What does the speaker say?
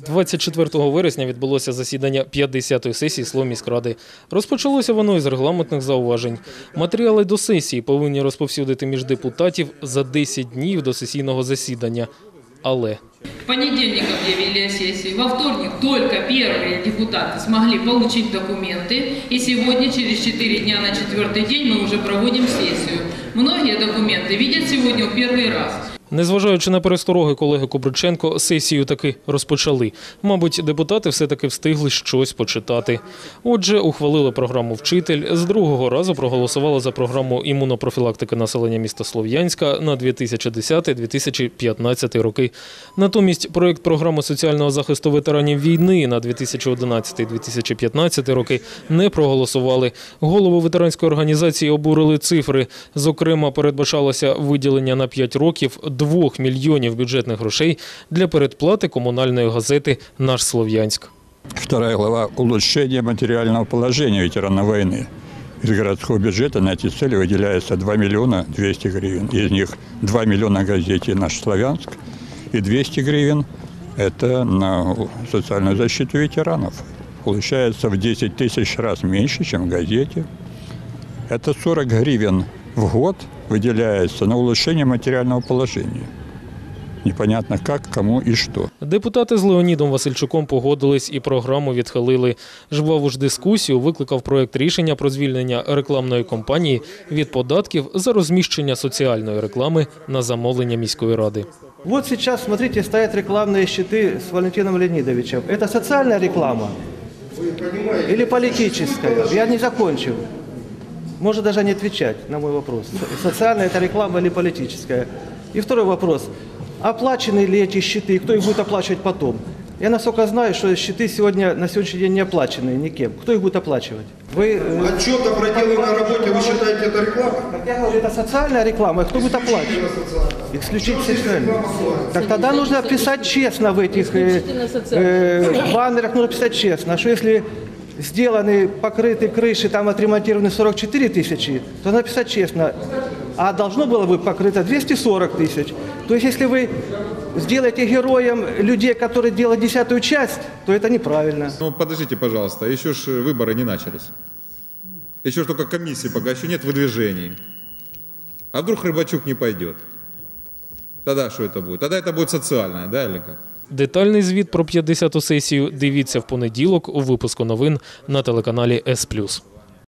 24 вересня відбулося засідання 50-ї сесії Словміськради. Розпочалося воно із регламентних зауважень. Матеріали до сесії повинні розповсюдити між депутатів за 10 днів до сесійного засідання. Але В понедельник объявили о сессии, во вторник только первые депутаты смогли получить документы, и сегодня, через 4 дня на четвертый день, мы уже проводим сессию. Многие документы видят сегодня в первый раз. Незважаючи на перестороги колеги Кубриченко, сесію таки розпочали. Мабуть, депутати все-таки встигли щось почитати. Отже, ухвалили програму «Вчитель», з другого разу проголосували за програму імунопрофілактики населення міста Слов'янська на 2010-2015 роки. Натомість проєкт програми соціального захисту ветеранів війни на 2011-2015 роки не проголосували. Голову ветеранської організації обурили цифри. Зокрема, передбачалося виділення на 5 років 2 мільйонів бюджетних грошей для передплати комунальної газети «Наш Слов'янськ». Вторая глава – улучшение материального положения ветерана войны. Из городского бюджета на эти цели выделяется 2 миллиона 200 гривен. Из них 2 миллиона газете «Наш Славянск» и 200 гривен – это на социальную защиту ветеранов. Получается в 10 тысяч раз меньше, чем в газете. Это 40 гривен в год выделяется на улучшение материального положения. Непонятно как, кому и что. Депутати з Леонідом Васильчуком погодились і програму відхилили. Жваву ж дискусію викликав проект рішення про звільнення рекламної кампанії від податків за розміщення соціальної реклами на замовлення міської ради. Вот сейчас, смотрите, стоят рекламные щиты с Валентином Леонидовичем. Это социальная реклама или политическая? Я не закончил. Может даже не отвечать на мой вопрос. Социальная это реклама или политическая? И второй вопрос. Оплачены ли эти щиты и кто их будет оплачивать потом? Я насколько знаю, что щиты сегодня на сегодняшний день не оплачены никем. Кто их будет оплачивать? Вы, э, Отчет о проделанной работе, вы считаете это реклама? как я говорю, это социальная реклама, и кто будет оплачивать? Исключительно социальная. Так тогда нужно писать честно в этих э, э, баннерах, нужно писать честно, что если сделаны, покрыты крыши, там отремонтированы 44 тысячи, то надо писать честно, а должно было быть покрыто 240 тысяч. То есть если вы сделаете героем людей, которые делают десятую часть, то это неправильно. Ну, подождите, пожалуйста, еще ж выборы не начались. Еще ж только комиссии пока еще нет выдвижений. А вдруг Рыбачук не пойдет? Тогда что это будет? Тогда это будет социальное, да, или как? Детальний звіт про 50-ту сесію дивіться в понеділок у випуску новин на телеканалі С+.